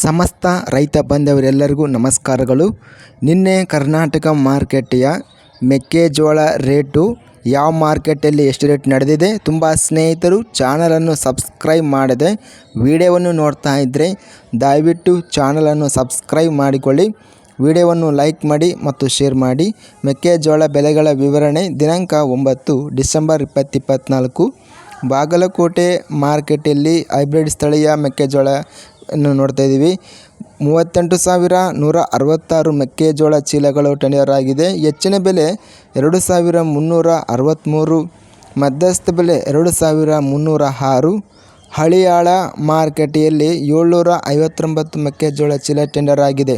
ಸಮಸ್ತ ರೈತ ಬಂಧವರೆಲ್ಲರಿಗೂ ನಮಸ್ಕಾರಗಳು. ನಿನ್ನೆ ಕರ್ನಾಟಕ ಮಾರ್ಕೆಟಿಯ ಮೆಕ್ಕೆಜೋಳ ರೇಟು ಯಾವ ಮಾರ್ಕೆಟಲ್ಲಿ ಎಷ್ಟು ರೇಟ್ ನಡೆದಿದೆ ತುಂಬ ಸ್ನೇಹಿತರು ಚಾನಲನ್ನು ಸಬ್ಸ್ಕ್ರೈಬ್ ಮಾಡದೆ ವಿಡಿಯೋವನ್ನು ನೋಡ್ತಾ ಇದ್ದರೆ ದಯವಿಟ್ಟು ಚಾನಲನ್ನು ಸಬ್ಸ್ಕ್ರೈಬ್ ಮಾಡಿಕೊಳ್ಳಿ. ವಿಡಿಯೋವನ್ನು ಲೈಕ್ ಮಾಡಿ ಮತ್ತು ಶೇರ್ ಮಾಡಿ. ಮೆಕ್ಕೆಜೋಳ ಬೆಲೆಗಳ ವಿವರಣೆ ದಿನಾಂಕ ಒಂಬತ್ತು ಡಿಸೆಂಬರ್ ಇಪ್ಪತ್ತಿಪ್ಪತ್ತ್ನಾಲ್ಕು ಬಾಗಲಕೋಟೆ ಮಾರ್ಕೆಟಲ್ಲಿ ಹೈಬ್ರಿಡ್ ಸ್ಥಳೀಯ ಮೆಕ್ಕೆಜೋಳ ಅನ್ನು ನೋಡ್ತಾ ಇದ್ದೀವಿ. ಮೂವತ್ತೆಂಟು ಸಾವಿರ ನೂರ ಅರವತ್ತಾರು ಮೆಕ್ಕೆಜೋಳ ಚೀಲಗಳು ಟೆಂಡರ್ ಆಗಿದೆ ಹೆಚ್ಚಿನ ಬೆಲೆ ಎರಡು ಸಾವಿರ ಮುನ್ನೂರ ಅರವತ್ತ್ಮೂರು ಮಧ್ಯಸ್ಥ ಬೆಲೆ ಎರಡು ಸಾವಿರ ಮುನ್ನೂರ ಆರು. ಹಳಿಯಾಳ ಮಾರುಕಟ್ಟೆಯಲ್ಲಿ ಏಳ್ನೂರ ಐವತ್ತೊಂಬತ್ತು ಮೆಕ್ಕೆಜೋಳ ಚೀಲ ಟೆಂಡರ್ ಆಗಿದೆ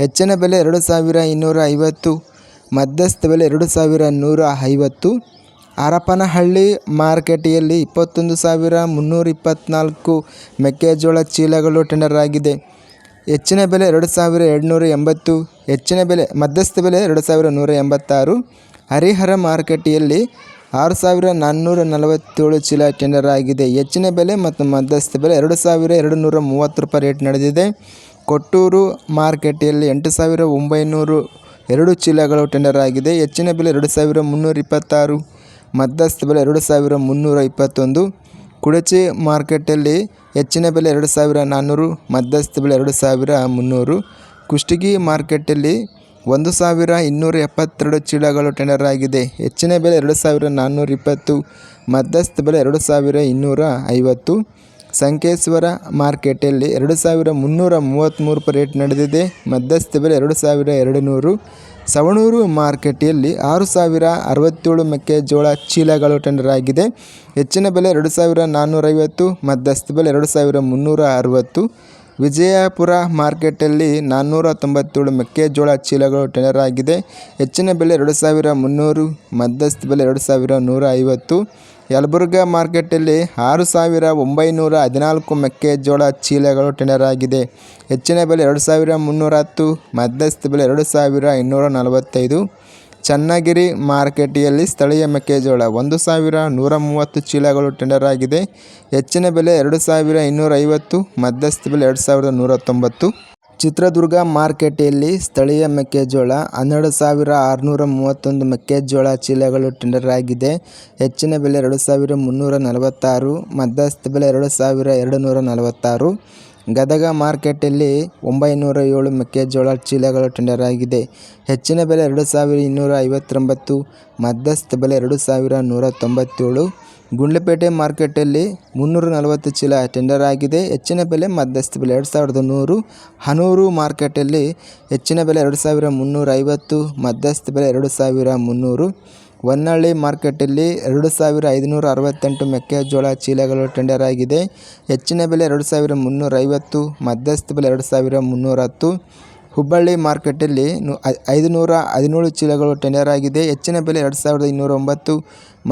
ಹೆಚ್ಚಿನ ಬೆಲೆ ಎರಡು ಸಾವಿರ ಇನ್ನೂರ ಐವತ್ತು, ಮಧ್ಯಸ್ಥ ಬೆಲೆ ಎರಡು ಸಾವಿರ ನೂರ ಐವತ್ತು. ಹರಪನಹಳ್ಳಿ ಮಾರ್ಕೆಟಿಯಲ್ಲಿ ಇಪ್ಪತ್ತೊಂದು ಸಾವಿರ ಮುನ್ನೂರ ಇಪ್ಪತ್ತ್ನಾಲ್ಕು ಮೆಕ್ಕೆಜೋಳ ಚೀಲಗಳು ಟೆಂಡರ್ ಆಗಿದೆ. ಹೆಚ್ಚಿನ ಬೆಲೆ ಎರಡು ಸಾವಿರ ಎರಡುನೂರ ಎಂಬತ್ತು, ಹೆಚ್ಚಿನ ಬೆಲೆ ಮಧ್ಯಸ್ಥ ಬೆಲೆ ಎರಡು ಸಾವಿರ ನೂರ ಎಂಬತ್ತಾರು. ಹರಿಹರ ಮಾರುಕಟ್ಟೆಯಲ್ಲಿ ಆರು ಸಾವಿರ ನಾನ್ನೂರ ನಲವತ್ತೇಳು ಚೀಲ ಟೆಂಡರ್ ಆಗಿದೆ. ಹೆಚ್ಚಿನ ಬೆಲೆ ಮತ್ತು ಮಧ್ಯಸ್ಥ ಬೆಲೆ ಎರಡು ಸಾವಿರ ಎರಡು ನೂರ ಮೂವತ್ತು ರೂಪಾಯಿ ರೇಟ್ ನಡೆದಿದೆ. ಕೊಟ್ಟೂರು ಮಾರ್ಕೆಟಿಯಲ್ಲಿ ಎಂಟು ಸಾವಿರ ಒಂಬೈನೂರು ಎರಡು ಚೀಲಗಳು ಟೆಂಡರ್ ಆಗಿದೆ. ಹೆಚ್ಚಿನ ಬೆಲೆ ಎರಡು ಸಾವಿರ ಮುನ್ನೂರ ಇಪ್ಪತ್ತಾರು. ಮಧ್ಯಸ್ಥ ಬೆಲೆ ಎರಡು ಸಾವಿರ ಮುನ್ನೂರ ಇಪ್ಪತ್ತೊಂದು. ಕುಡಚಿ ಮಾರ್ಕೆಟಲ್ಲಿ ಹೆಚ್ಚಿನ ಬೆಲೆ ಎರಡು ಸಾವಿರ ನಾನ್ನೂರು, ಮಧ್ಯಸ್ಥ ಬೆಲೆ ಎರಡು ಸಾವಿರ ಮುನ್ನೂರು. ಕುಷ್ಟಗಿ ಮಾರ್ಕೆಟಲ್ಲಿ ಒಂದು ಸಾವಿರ ಇನ್ನೂರ ಎಪ್ಪತ್ತೆರಡು ಚೀಲಗಳು ಟೆಂಡರ್ ಆಗಿದೆ. ಹೆಚ್ಚಿನ ಬೆಲೆ ಎರಡು ಸಾವಿರ ನಾನ್ನೂರ ಇಪ್ಪತ್ತು, ಮಧ್ಯಸ್ಥ ಬೆಲೆ ಎರಡು ಸಾವಿರ ಇನ್ನೂರ ಐವತ್ತು. ಸಂಕೇಶ್ವರ ಮಾರ್ಕೆಟಲ್ಲಿ ಎರಡು ಸಾವಿರ ಮುನ್ನೂರ ಮೂವತ್ತ್ಮೂರು ರೇಟ್ ನಡೆದಿದೆ. ಮಧ್ಯಸ್ಥ ಬೆಲೆ ಎರಡು ಸಾವಿರ ಎರಡು ನೂರು. ಸವಣೂರು ಮಾರ್ಕೆಟಿಯಲ್ಲಿ ಆರು ಸಾವಿರ ಅರವತ್ತೇಳು ಮೆಕ್ಕೆಜೋಳ ಚೀಲಗಳು ಟೆಂಡರ್ ಆಗಿದೆ. ಹೆಚ್ಚಿನ ಬೆಲೆ ಎರಡು ಸಾವಿರ ನಾನ್ನೂರೈವತ್ತು, ಮಧ್ಯಸ್ಥ ಬೆಲೆ ಎರಡು ಸಾವಿರ ಮುನ್ನೂರ ಅರವತ್ತು. ವಿಜಯಪುರ ಮಾರ್ಕೆಟಲ್ಲಿ ನಾನ್ನೂರ ತೊಂಬತ್ತೇಳು ಮೆಕ್ಕೆಜೋಳ ಚೀಲಗಳು ಟೆಂಡರ್ ಆಗಿದೆ. ಹೆಚ್ಚಿನ ಬೆಲೆ ಎರಡು ಸಾವಿರ ಮುನ್ನೂರು, ಮಧ್ಯಸ್ಥ ಬೆಲೆ ಎರಡು ಸಾವಿರ ನೂರ ಐವತ್ತು ಯಲಬುರ್ಗಾ ಮಾರ್ಕೆಟಲ್ಲಿ ಆರು ಸಾವಿರ ಒಂಬೈನೂರ ಹದಿನಾಲ್ಕು ಮೆಕ್ಕೆಜೋಳ ಚೀಲಗಳು ಟೆಂಡರ್ ಆಗಿದೆ. ಹೆಚ್ಚಿನ ಬೆಲೆ ಎರಡು ಸಾವಿರ ಮುನ್ನೂರ ಹತ್ತು, ಮಧ್ಯಸ್ಥ ಬೆಲೆ ಎರಡು ಸಾವಿರ ಇನ್ನೂರ ನಲವತ್ತೈದು. ಚನ್ನಗಿರಿ ಮಾರ್ಕೆಟಿಯಲ್ಲಿ ಸ್ಥಳೀಯ ಮೆಕ್ಕೆಜೋಳ ಒಂದು ಸಾವಿರ ನೂರ ಮೂವತ್ತು ಚೀಲಗಳು ಟೆಂಡರ್ ಆಗಿದೆ. ಹೆಚ್ಚಿನ ಬೆಲೆ ಎರಡು ಸಾವಿರ ಇನ್ನೂರ ಐವತ್ತು, ಮಧ್ಯಸ್ಥ ಬೆಲೆ ಎರಡು ಸಾವಿರದ ನೂರ ತೊಂಬತ್ತು. ಚಿತ್ರದುರ್ಗ ಮಾರ್ಕೆಟೆಯಲ್ಲಿ ಸ್ಥಳೀಯ ಮೆಕ್ಕೆಜೋಳ, ಹನ್ನೆರಡು ಸಾವಿರ ಆರುನೂರ ಮೂವತ್ತೊಂದು ಮೆಕ್ಕೆಜೋಳ ಚೀಲಗಳು ಟೆಂಡರ್ ಆಗಿದೆ. ಹೆಚ್ಚಿನ ಬೆಲೆ ಎರಡು ಸಾವಿರ ಮುನ್ನೂರ ನಲವತ್ತಾರು, ಮಧ್ಯಸ್ಥ ಬೆಲೆ ಎರಡು ಸಾವಿರ ಎರಡು ನೂರ ನಲವತ್ತಾರು. ಗದಗ ಮಾರ್ಕೆಟಲ್ಲಿ ಒಂಬೈನೂರ ಏಳು ಮೆಕ್ಕೆಜೋಳ ಚೀಲಗಳು ಟೆಂಡರ್ ಆಗಿದೆ. ಹೆಚ್ಚಿನ ಬೆಲೆ ಎರಡು ಸಾವಿರ ಇನ್ನೂರ ಐವತ್ತೊಂಬತ್ತು, ಮಧ್ಯಸ್ಥ ಬೆಲೆ ಎರಡು ಸಾವಿರ ನೂರ ತೊಂಬತ್ತೇಳು. ಗುಂಡ್ಲುಪೇಟೆ ಮಾರ್ಕೆಟಲ್ಲಿ ಮುನ್ನೂರ ನಲವತ್ತು ಚೀಲ ಟೆಂಡರ್ ಆಗಿದೆ. ಹೆಚ್ಚಿನ ಬೆಲೆ ಮಧ್ಯಸ್ಥ ಬೆಲೆ ಎರಡು ಸಾವಿರದ ನೂರು. ಹನೂರು ಮಾರ್ಕೆಟಲ್ಲಿ ಹೆಚ್ಚಿನ ಬೆಲೆ ಎರಡು ಸಾವಿರ ಮುನ್ನೂರ ಐವತ್ತು. ಮಧ್ಯಸ್ಥ ಬೆಲೆ ಎರಡು ಸಾವಿರ ಮುನ್ನೂರು. ಹೊನ್ನಳ್ಳಿ ಮಾರ್ಕೆಟಲ್ಲಿ ಎರಡು ಸಾವಿರ ಐದುನೂರ ಅರವತ್ತೆಂಟು ಮೆಕ್ಕೆಜೋಳ ಚೀಲಗಳು ಟೆಂಡರ್ ಆಗಿದೆ. ಹೆಚ್ಚಿನ ಬೆಲೆ ಎರಡು ಸಾವಿರ ಮುನ್ನೂರ ಐವತ್ತು. ಮಧ್ಯಸ್ಥ ಬೆಲೆ ಎರಡು ಸಾವಿರ ಮುನ್ನೂರ ಹತ್ತು. ಹುಬ್ಬಳ್ಳಿ ಮಾರ್ಕೆಟಲ್ಲಿ ನು ಐದುನೂರ ಹದಿನೇಳು ಚೀಲಗಳು ಟೆಂಡರ್ ಆಗಿದೆ. ಹೆಚ್ಚಿನ ಬೆಲೆ ಎರಡು ಸಾವಿರದ ಇನ್ನೂರ ಒಂಬತ್ತು,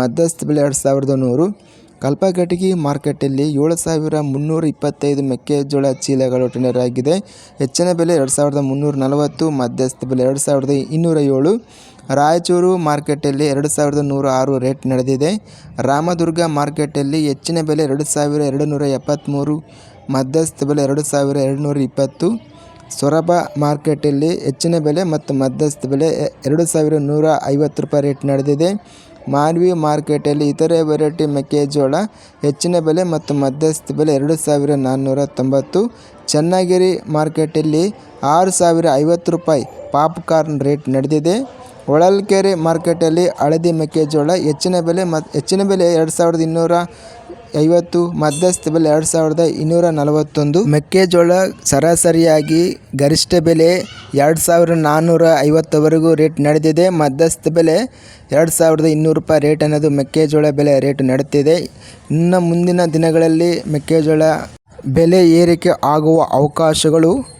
ಮಧ್ಯಸ್ಥ ಬೆಲೆ ಎರಡು ಸಾವಿರದ ನೂರು. ಕಲ್ಪಗಟಗಿ ಮಾರ್ಕೆಟಲ್ಲಿ ಏಳು ಸಾವಿರ ಮುನ್ನೂರ ಇಪ್ಪತ್ತೈದು ಮೆಕ್ಕೆಜೋಳ ಚೀಲಗಳು ಟೆಂಡರ್ ಆಗಿದೆ. ಹೆಚ್ಚಿನ ಬೆಲೆ ಎರಡು ಸಾವಿರದ ಮುನ್ನೂರ ನಲವತ್ತು, ಮಧ್ಯಸ್ಥ ಬೆಲೆ ಎರಡು ಸಾವಿರದ ಇನ್ನೂರ ಏಳು. ರಾಯಚೂರು ಮಾರ್ಕೆಟಲ್ಲಿ ಎರಡು ಸಾವಿರದ ನೂರ ಆರು ರೇಟ್ ನಡೆದಿದೆ. ರಾಮದುರ್ಗ ಮಾರ್ಕೆಟಲ್ಲಿ ಹೆಚ್ಚಿನ ಬೆಲೆ ಎರಡು ಸಾವಿರ ಎರಡು ನೂರ ಎಪ್ಪತ್ತ್ಮೂರು ಮಧ್ಯಸ್ಥ ಬೆಲೆ ಎರಡು ಸಾವಿರ ಎರಡು ನೂರ ಇಪ್ಪತ್ತು. ಸೊರಬ ಮಾರ್ಕೆಟಲ್ಲಿ ಹೆಚ್ಚಿನ ಬೆಲೆ ಮತ್ತು ಮಧ್ಯಸ್ಥ ಬೆಲೆ ಎರಡು ಸಾವಿರ ನೂರ ಐವತ್ತು ರೂಪಾಯಿ ರೇಟ್ ನಡೆದಿದೆ. ಮಾನ್ವಿ ಮಾರ್ಕೆಟಲ್ಲಿ ಇತರೆ ವೆರೈಟಿ ಮೆಕ್ಕೆಜೋಳ ಹೆಚ್ಚಿನ ಬೆಲೆ ಮತ್ತು ಮಧ್ಯಸ್ಥ ಬೆಲೆ ಎರಡು ಸಾವಿರ ನಾನ್ನೂರ ತೊಂಬತ್ತು. ಚನ್ನಗಿರಿ ಮಾರ್ಕೆಟಲ್ಲಿ ಆರು ಸಾವಿರ ಐವತ್ತು ರೂಪಾಯಿ ಪಾಪ್ಕಾರ್ನ್ ರೇಟ್ ನಡೆದಿದೆ. ಹೊಳಲ್ಕೆರೆ ಮಾರ್ಕೆಟಲ್ಲಿ ಹಳದಿ ಮೆಕ್ಕೆಜೋಳ ಹೆಚ್ಚಿನ ಬೆಲೆ ಮತ್ತು ಹೆಚ್ಚಿನ ಬೆಲೆ ಎರಡು ಸಾವಿರದ ಇನ್ನೂರ ಐವತ್ತು, ಮಧ್ಯಸ್ಥ ಬೆಲೆ ಎರಡು ಸಾವಿರದ ಇನ್ನೂರ ನಲವತ್ತೊಂದು. ಮೆಕ್ಕೆಜೋಳ ಸರಾಸರಿಯಾಗಿ ಗರಿಷ್ಠ ಬೆಲೆ ಎರಡು ಸಾವಿರದ ನಾನ್ನೂರ ಐವತ್ತವರೆಗೂ ರೇಟ್ ನಡೆದಿದೆ. ಮಧ್ಯಸ್ಥ ಬೆಲೆ ಎರಡು ಸಾವಿರದ ಇನ್ನೂರು ರೂಪಾಯಿ ರೇಟ್ ಅನ್ನೋದು ಮೆಕ್ಕೆಜೋಳ ಬೆಲೆ ರೇಟ್ ನಡೆದಿದೆ. ಇನ್ನು ಮುಂದಿನ ದಿನಗಳಲ್ಲಿ ಮೆಕ್ಕೆಜೋಳ ಬೆಲೆ ಏರಿಕೆ ಆಗುವ ಅವಕಾಶಗಳು